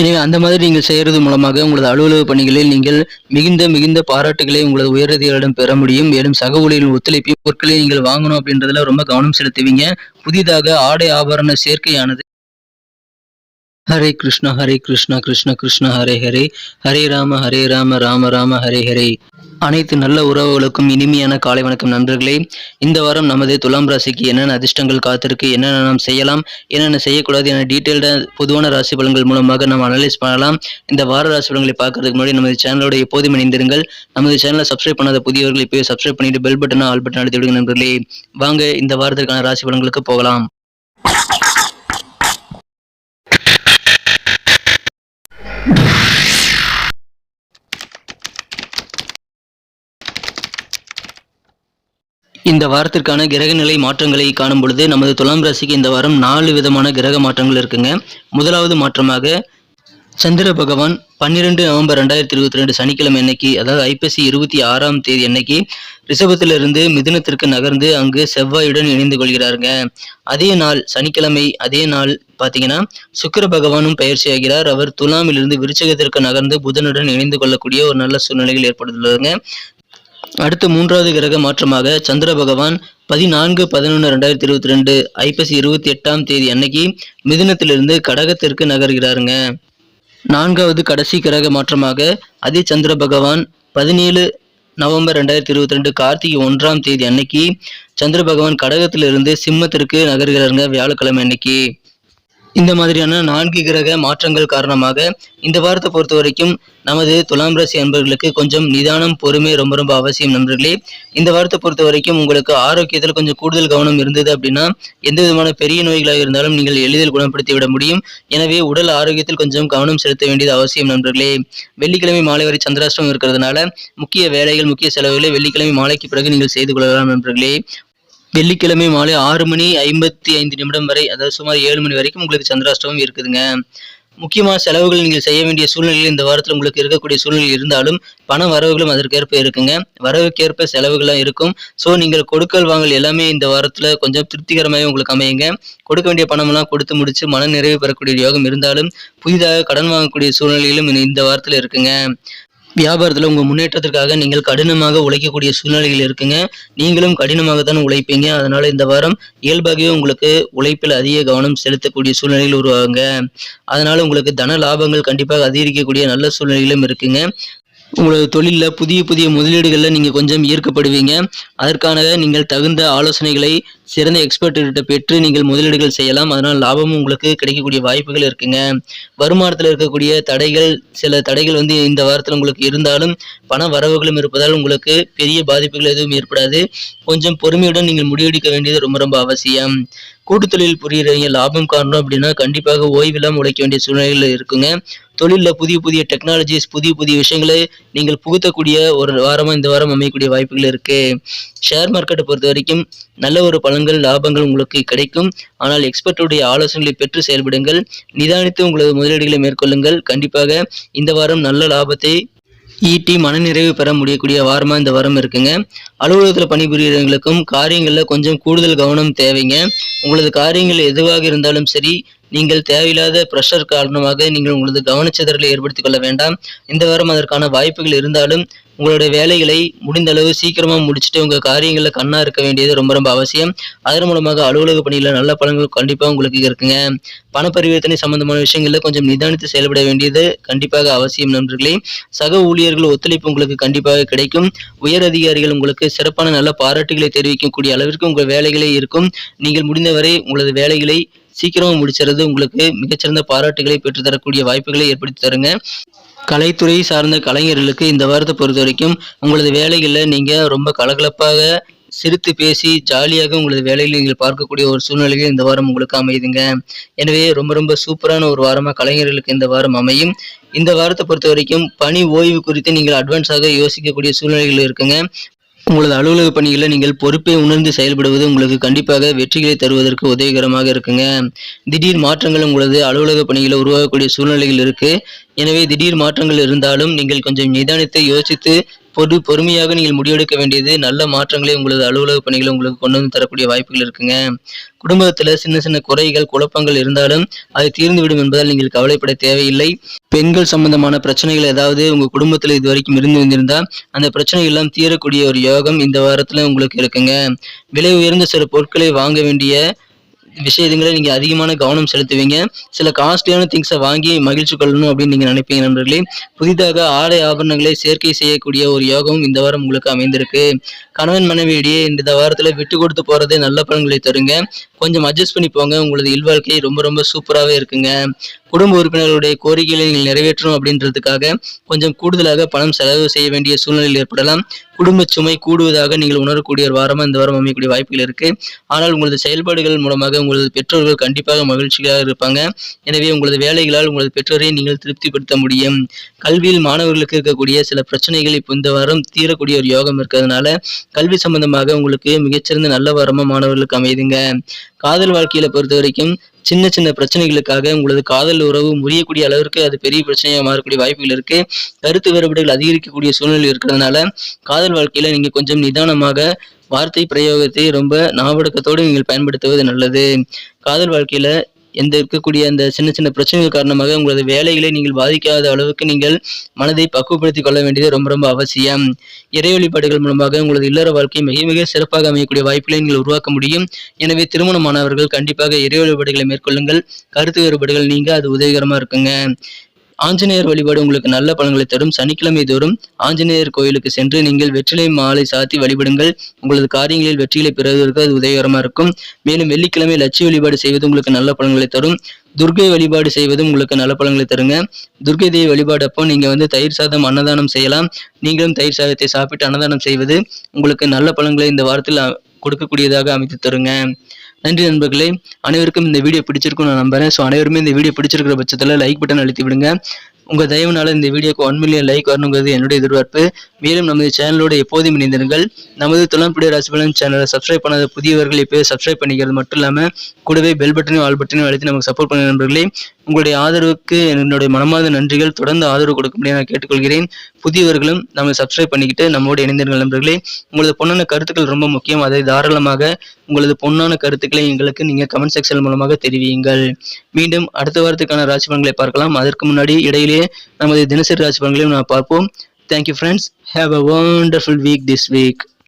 எனவே அந்த மாதிரி நீங்கள் செய்கிறது மூலமாக உங்களது அலுவலக பணிகளில் நீங்கள் மிகுந்த மிகுந்த பாராட்டுகளை உங்களது உயரதிகாரிடம் பெற முடியும். மேலும் சக ஊழியர்களின் ஒத்துழைப்பையும் பொருட்களை நீங்கள் வாங்கணும் அப்படின்றதுல ரொம்ப கவனம் செலுத்துவீங்க. புதிதாக ஆடை ஆபரண சேர்க்கையானது ஹரே கிருஷ்ணா ஹரே கிருஷ்ணா கிருஷ்ண கிருஷ்ண ஹரே ஹரே. ஹரே ராம ஹரே ராம ராம ராம ஹரே ஹரே. அனைத்து நல்ல உறவுகளுக்கும் இனிமையான காலை வணக்கம் நண்பர்களே. இந்த வாரம் நமது துலாம் ராசிக்கு என்னென்ன அதிர்ஷ்டங்கள் காத்திருக்கு என்னென்ன நாம் செய்யலாம் என்னென்ன செய்யக்கூடாது என டீட்டெயில்டாக பொதுவான ராசி பலன்கள் மூலமாக நாம் அனலைஸ் பண்ணலாம். இந்த வார ராசி பலன்களை பார்க்கறதுக்கு முன்னாடி நமது சேனலோட எப்போதும் இணைந்திருங்கள். நமது சேனலை சப்ஸ்கிரைப் பண்ணாத புதியவர்கள் இப்போயே சப்ஸ்கிரைப் பண்ணிட்டு பெல் பட்டனை ஆல் பட்டன் அழுத்தி விடுங்க நண்பர்களே. வாங்க இந்த வாரத்திற்கான ராசி பலன்களுக்கு போகலாம். இந்த வாரத்திற்கான கிரகநிலை மாற்றங்களை காணும் பொழுது நமது துலாம் ராசிக்கு இந்த வாரம் நாலு விதமான கிரக மாற்றங்கள் இருக்குங்க. முதலாவது மாற்றமாக சந்திர பகவான் பன்னிரெண்டு நவம்பர் ரெண்டாயிரத்தி இருபத்தி ரெண்டு சனிக்கிழமை அன்னைக்கு அதாவது ஐப்பசி இருபத்தி ஆறாம் தேதி அன்னைக்கு ரிஷபத்திலிருந்து மிதுனத்திற்கு நகர்ந்து அங்கு செவ்வாயுடன் இணைந்து கொள்கிறாருங்க. அதே நாள் சனிக்கிழமை அதே நாள் பார்த்தீங்கன்னா சுக்கர பகவானும் பயிற்சி ஆகிறார். அவர் துலாமிலிருந்து விருச்சகத்திற்கு நகர்ந்து புதனுடன் இணைந்து கொள்ளக்கூடிய ஒரு நல்ல சூழ்நிலைகள் ஏற்படுத்துள்ளதுங்க அடுத்த மூன்றாவது கிரக மாற்றமாக சந்திர பகவான் பதினான்கு பதினொன்று ரெண்டாயிரத்தி இருபத்தி ரெண்டு ஐப்பசி இருபத்தி எட்டாம் தேதி அன்னைக்கு மிதுனத்திலிருந்து கடகத்திற்கு நகர்கிறாருங்க. நான்காவது கடைசி கிரக மாற்றமாக அதே சந்திர பகவான் பதினேழு நவம்பர் ரெண்டாயிரத்தி இருபத்தி ரெண்டு கார்த்திகை ஒன்றாம் தேதி அன்னைக்கு சந்திர பகவான் கடகத்திலிருந்து சிம்மத்திற்கு நகர்கிறாருங்க வியாழக்கிழமை அன்னைக்கு. இந்த மாதிரியான நான்கு கிரக மாற்றங்கள் காரணமாக இந்த வாரத்தை பொறுத்த வரைக்கும் நமது துலாம் ராசி அன்பர்களுக்கு கொஞ்சம் நிதானம் பொறுமை ரொம்ப ரொம்ப அவசியம் நண்பர்களே. இந்த வாரத்தை பொறுத்த வரைக்கும் உங்களுக்கு ஆரோக்கியத்தில் கொஞ்சம் கூடுதல் கவனம் இருந்தது அப்படின்னா எந்த விதமான பெரிய நோய்களாக இருந்தாலும் நீங்கள் எளிதில் குணப்படுத்தி விட முடியும். எனவே உடல் ஆரோக்கியத்தில் கொஞ்சம் கவனம் செலுத்த வேண்டியது அவசியம் நண்பர்களே. வெள்ளிக்கிழமை மாலை வரை சந்திராஷ்டிரம் இருக்கிறதுனால முக்கிய வேலைகள் முக்கிய செலவுகளை வெள்ளிக்கிழமை மாலைக்கு பிறகு நீங்கள் செய்து கொள்ளலாம் நண்பர்களே. வெள்ளிக்கிழமை மாலை ஆறு மணி ஐம்பத்தி ஐந்து நிமிடம் வரை அதாவது சுமார் ஏழு மணி வரைக்கும் உங்களுக்கு சந்திராஷ்டமம் இருக்குதுங்க. முக்கியமான செலவுகள் நீங்கள் செய்ய வேண்டிய சூழ்நிலையில் இந்த வாரத்தில் உங்களுக்கு இருக்கக்கூடிய சூழ்நிலை இருந்தாலும் பண வரவுகளும் அதற்கேற்ப இருக்குங்க. வரவுக்கேற்ப செலவுகள்லாம் இருக்கும். ஸோ நீங்கள் கொடுக்கல் வாங்கல் எல்லாமே இந்த வாரத்தில் கொஞ்சம் திருப்திகரமாகவே உங்களுக்கு அமையுங்க. கொடுக்க வேண்டிய பணமெல்லாம் கொடுத்து முடித்து மன நிறைவு பெறக்கூடிய யோகம் இருந்தாலும் புதிதாக கடன் வாங்கக்கூடிய சூழ்நிலையிலும் இந்த வாரத்தில் இருக்குங்க. வியாபாரத்தில் உங்கள் முன்னேற்றத்திற்காக நீங்கள் கடினமாக உழைக்கக்கூடிய சூழ்நிலைகள் இருக்குங்க. நீங்களும் கடினமாக தான் உழைப்பீங்க. அதனால் இந்த வாரம் இயல்பாகவே உங்களுக்கு உழைப்பில் அதிக கவனம் செலுத்தக்கூடிய சூழ்நிலைகள் உருவாகுங்க. அதனால் உங்களுக்கு தன லாபங்கள் கண்டிப்பாக அதிகரிக்கக்கூடிய நல்ல சூழ்நிலைகளும் இருக்குங்க. உங்களது தொழிலில் புதிய புதிய முதலீடுகளில் நீங்கள் கொஞ்சம் ஈர்க்கப்படுவீங்க. அதற்கான நீங்கள் தகுந்த ஆலோசனைகளை சிறந்த எக்ஸ்பர்ட்டுகிட்ட பெற்று நீங்கள் முதலீடுகள் செய்யலாம். அதனால் லாபமும் உங்களுக்கு கிடைக்கக்கூடிய வாய்ப்புகள் இருக்குங்க. வருமானத்தில் இருக்கக்கூடிய தடைகள் சில தடைகள் வந்து இந்த வாரத்தில் உங்களுக்கு இருந்தாலும் பண வரவுகளும் இருப்பதால் உங்களுக்கு பெரிய பாதிப்புகள் எதுவும் ஏற்படாது. கொஞ்சம் பொறுமையுடன் நீங்கள் முடிவெடுக்க வேண்டியது ரொம்ப ரொம்ப அவசியம். கூட்டு தொழில் புரியுறவங்க லாபம் காரணம் அப்படின்னா கண்டிப்பாக ஓய்வில்லாமல் உழைக்க வேண்டிய சூழ்நிலைகள் இருக்குங்க. தொழிலில் புதிய புதிய டெக்னாலஜிஸ் புதிய புதிய விஷயங்களை நீங்கள் புகுத்தக்கூடிய ஒரு வாரமாக இந்த வாரம் அமையக்கூடிய வாய்ப்புகள் இருக்கு. ஷேர் மார்க்கெட்டை பொறுத்த வரைக்கும் நல்ல ஒரு பலன்கள் லாபங்கள் உங்களுக்கு கிடைக்கும். ஆனால் எக்ஸ்பர்ட்டுடைய ஆலோசனைகளை பெற்று செயல்படுங்கள். நிதானித்து உங்களது முதலீடுகளை மேற்கொள்ளுங்கள். கண்டிப்பாக இந்த வாரம் நல்ல லாபத்தை ஈட்டி மனநிறைவு பெற முடியக்கூடிய வாரமாக இந்த வாரம் இருக்குங்க. அலுவலகத்தில் பணிபுரியவங்களுக்கும் காரியங்களில் கொஞ்சம் கூடுதல் கவனம் தேவைங்க. உங்களது காரியங்கள் எதுவாக இருந்தாலும் சரி நீங்கள் தேவையில்லாத ப்ரெஷர் காரணமாக நீங்கள் உங்களது கவனச்சிதறலை ஏற்படுத்திக் கொள்ள வேண்டாம். இந்த வாரம் அதற்கான வாய்ப்புகள் இருந்தாலும் உங்களுடைய வேலைகளை முடிந்த அளவு சீக்கிரமாக முடிச்சுட்டு உங்கள் காரியங்களில் கண்ணாக இருக்க வேண்டியது ரொம்ப ரொம்ப அவசியம். அதன் மூலமாக அலுவலக பணியில நல்ல பலன்கள் கண்டிப்பாக உங்களுக்கு இருக்குங்க. பண பரிவர்த்தனை சம்பந்தமான விஷயங்களில் கொஞ்சம் நிதானித்து செயல்பட வேண்டியது கண்டிப்பாக அவசியம் நண்பர்களே. சக ஊழியர்கள் ஒத்துழைப்பு உங்களுக்கு கண்டிப்பாக கிடைக்கும். உயர் அதிகாரிகள் உங்களுக்கு சிறப்பான நல்ல பாராட்டுகளை தெரிவிக்கக்கூடிய அளவிற்கு உங்கள் வேலைகளே இருக்கும். நீங்கள் முடிந்தவரை உங்களது வேலைகளை சீக்கிரமா முடிச்சிறது உங்களுக்கு மிகச்சிறந்த பாராட்டுகளை பெற்றுத்தரக்கூடிய வாய்ப்புகளை ஏற்படுத்தி தருங்க. கலைத்துறை சார்ந்த கலைஞர்களுக்கு இந்த வாரத்தை பொறுத்த வரைக்கும் உங்களது வேலைகளில் நீங்கள் ரொம்ப கலகலப்பாக சிரித்து பேசி ஜாலியாக உங்களது வேலையில் நீங்கள் பார்க்கக்கூடிய ஒரு சூழ்நிலையில் இந்த வாரம் உங்களுக்கு அமையுதுங்க. எனவே ரொம்ப ரொம்ப சூப்பரான ஒரு வாரமாக கலைஞர்களுக்கு இந்த வாரம் அமையும். இந்த வாரத்தை பொறுத்த வரைக்கும் பணி ஓய்வு குறித்து நீங்கள் அட்வான்ஸாக யோசிக்கக்கூடிய சூழ்நிலைகள் இருக்குங்க. உங்களது அலுவலக பணிகளில் நீங்கள் பொறுப்பை உணர்ந்து செயல்படுவது உங்களுக்கு கண்டிப்பாக வெற்றிகளை தருவதற்கு உதவிகரமாக இருக்குங்க. திடீர் மாற்றங்கள் உங்களது அலுவலக பணிகளில் உருவாகக்கூடிய சூழ்நிலைகள் இருக்கு. எனவே திடீர் மாற்றங்கள் இருந்தாலும் நீங்கள் கொஞ்சம் நிதானித்து யோசித்து பொது பொறுமையாக நீங்கள் முடிவெடுக்க வேண்டியது நல்ல மாற்றங்களை உங்களது அலுவலக பணிகளை உங்களுக்கு கொண்டு வந்து தரக்கூடிய வாய்ப்புகள் இருக்குங்க. குடும்பத்துல சின்ன சின்ன குறைகள் குழப்பங்கள் இருந்தாலும் அது தீர்ந்துவிடும் என்பதால் நீங்கள் கவலைப்பட தேவையில்லை. பெண்கள் சம்பந்தமான பிரச்சனைகள் ஏதாவது உங்க குடும்பத்துல இது வரைக்கும் இருந்து வந்திருந்தா அந்த பிரச்சனை எல்லாம் தீரக்கூடிய ஒரு யோகம் இந்த வாரத்துல உங்களுக்கு இருக்குங்க. விலை உயர்ந்த சில பொருட்களை வாங்க வேண்டிய விஷயங்களை நீங்கள் அதிகமான கவனம் செலுத்துவீங்க. சில காஸ்ட்லியான திங்ஸை வாங்கி மகிழ்ச்சி கொள்ளணும் அப்படின்னு நீங்கள் நினைப்பீங்க நண்பர்களே. புதிதாக ஆடை ஆபரணங்களை சேர்க்கை செய்யக்கூடிய ஒரு யோகம் இந்த வாரம் உங்களுக்கு அமைந்திருக்கு. கணவன் மனைவியிடையே இந்த வாரத்தில் விட்டு கொடுத்து போறதே நல்ல பலன்களை தருங்க. கொஞ்சம் அட்ஜஸ்ட் பண்ணி போங்க. உங்களது இல்வாழ்க்கை ரொம்ப ரொம்ப சூப்பராகவே இருக்குங்க. குடும்ப உறுப்பினர்களுடைய கோரிக்கைகளை நீங்கள் நிறைவேற்றணும் அப்படின்றதுக்காக கொஞ்சம் கூடுதலாக பணம் செலவு செய்ய வேண்டிய சூழ்நிலையில் ஏற்படலாம். குடும்ப சுமை கூடுவதாக நீங்கள் உணரக்கூடிய ஒரு வாரமாக இந்த வாரம் அமையக்கூடிய வாய்ப்புகள் இருக்கு. ஆனால் உங்களது செயல்பாடுகள் மூலமாக உங்களது பெற்றோர்கள் கண்டிப்பாக மகிழ்ச்சியாக இருப்பாங்க. எனவே உங்களது வேலைகளால் உங்களது பெற்றோரை நீங்கள் திருப்திப்படுத்த முடியும். கல்வியில் மாணவர்களுக்கு இருக்கக்கூடிய சில பிரச்சனைகள் இப்போ இந்த வாரம் தீரக்கூடிய ஒரு யோகம் இருக்கிறதுனால கல்வி சம்பந்தமாக உங்களுக்கு மிகச்சிறந்த நல்ல வாரமாக மாணவர்களுக்கு அமையுதுங்க காதல் வாழ்க்கையில பொறுத்த வரைக்கும் சின்ன சின்ன பிரச்சனைகளுக்காக உங்களது காதல் உறவு முறியக்கூடிய அளவிற்கு அது பெரிய பிரச்சனையாக மாறக்கூடிய வாய்ப்புகள் இருக்கு. கருத்து வேறுபாடுகள் அதிகரிக்கக்கூடிய சூழ்நிலை இருக்கிறதுனால காதல் வாழ்க்கையில நீங்க கொஞ்சம் நிதானமாக வார்த்தை பிரயோகத்தை ரொம்ப நாவடக்கத்தோடு நீங்கள் பயன்படுத்துவது நல்லது. காதல் வாழ்க்கையில எந்த இருக்கக்கூடிய அந்த சின்ன சின்ன பிரச்சனைகள் காரணமாக உங்களது வேலைகளை நீங்கள் பாதிக்காத அளவுக்கு நீங்கள் மனதை பக்குவப்படுத்திக் கொள்ள வேண்டியது ரொம்ப ரொம்ப அவசியம். இறை வழிபாடுகள் மூலமாக உங்களது இல்லற வாழ்க்கை மிக மிக சிறப்பாக அமையக்கூடிய வாய்ப்புகளை நீங்கள் உருவாக்க முடியும். எனவே திருமணமானவர்கள் கண்டிப்பாக இறை வழிபாடுகளை மேற்கொள்ளுங்கள். கருத்து வேறுபாடுகள் நீங்க அது உதவிகரமா இருக்குங்க. ஆஞ்சநேயர் வழிபாடு உங்களுக்கு நல்ல பலன்களை தரும். சனிக்கிழமை தோறும் ஆஞ்சநேயர் கோயிலுக்கு சென்று நீங்கள் வெற்றிலை மாலை சாத்தி வழிபடுங்கள். உங்களது காரியங்களில் வெற்றிகளை பெறுவதற்கு அது உதவிகரமாக இருக்கும். மேலும் வெள்ளிக்கிழமை லட்சிய வழிபாடு செய்வது உங்களுக்கு நல்ல பலன்களை தரும். துர்கை வழிபாடு செய்வதும் உங்களுக்கு நல்ல பலன்களை தருங்க. துர்கை தேவி வழிபாடு அப்போ நீங்க வந்து தயிர் சாதம் அன்னதானம் செய்யலாம். நீங்களும் தயிர் சாதத்தை சாப்பிட்டு அன்னதானம் செய்வது உங்களுக்கு நல்ல பலன்களை இந்த வாரத்தில் கொடுக்கக்கூடியதாக அமைத்து தருங்க. நன்றி நண்பர்களே. அனைவருக்கும் இந்த வீடியோ பிடிச்சிருக்கும் நான் நம்புறேன். ஸோ அனைவருமே இந்த வீடியோ பிடிச்சிருக்கிற பட்சத்தில் லைக் பட்டன் அழுத்தி விடுங்க. உங்கள் தயவுனால இந்த வீடியோக்கு ஒன் மில்லியன் லைக் வரணுங்கிறது என்னுடைய எதிர்பார்ப்பு. மேலும் நமது சேனலோட எப்போதும் இணைந்திருங்கள். நமது துளம்பிடி ராசிபலன் சேனலை சப்ஸ்கிரைப் பண்ணாத புதியவர்கள் இப்போ சப்ஸ்கிரைப் பண்ணிக்கிறது மட்டும் இல்லாமல் கூடவே பெல் பட்டனையும் ஆல் பட்டனையும் அழுத்தி நமக்கு சப்போர்ட் பண்ண நண்பர்களே. உங்களுடைய ஆதரவுக்கு என்னுடைய மனமார்ந்த நன்றிகள் தொடர்ந்து ஆதரவு கொடுக்கும்படி நான் கேட்டுக்கொள்கிறேன். புதியவர்களும் நம்ம சப்ஸ்கிரைப் பண்ணிக்கிட்டு நம்மோடு இணைந்திருங்கள் நண்பர்களே. உங்களது பொண்ணான கருத்துக்கள் ரொம்ப முக்கியம். அதை தாராளமாக உங்களது பொன்னான கருத்துக்களை எங்களுக்கு நீங்கள் கமெண்ட் செக்ஷன் மூலமாக தெரிவியுங்கள். மீண்டும் அடுத்த வாரத்துக்கான ராசி பலன்களை பார்க்கலாம். அதற்கு முன்னாடி இடையிலேயே நமது தினசரி ராசி பலன்களையும் நான் பார்ப்போம். Thank you friends have a wonderful week this week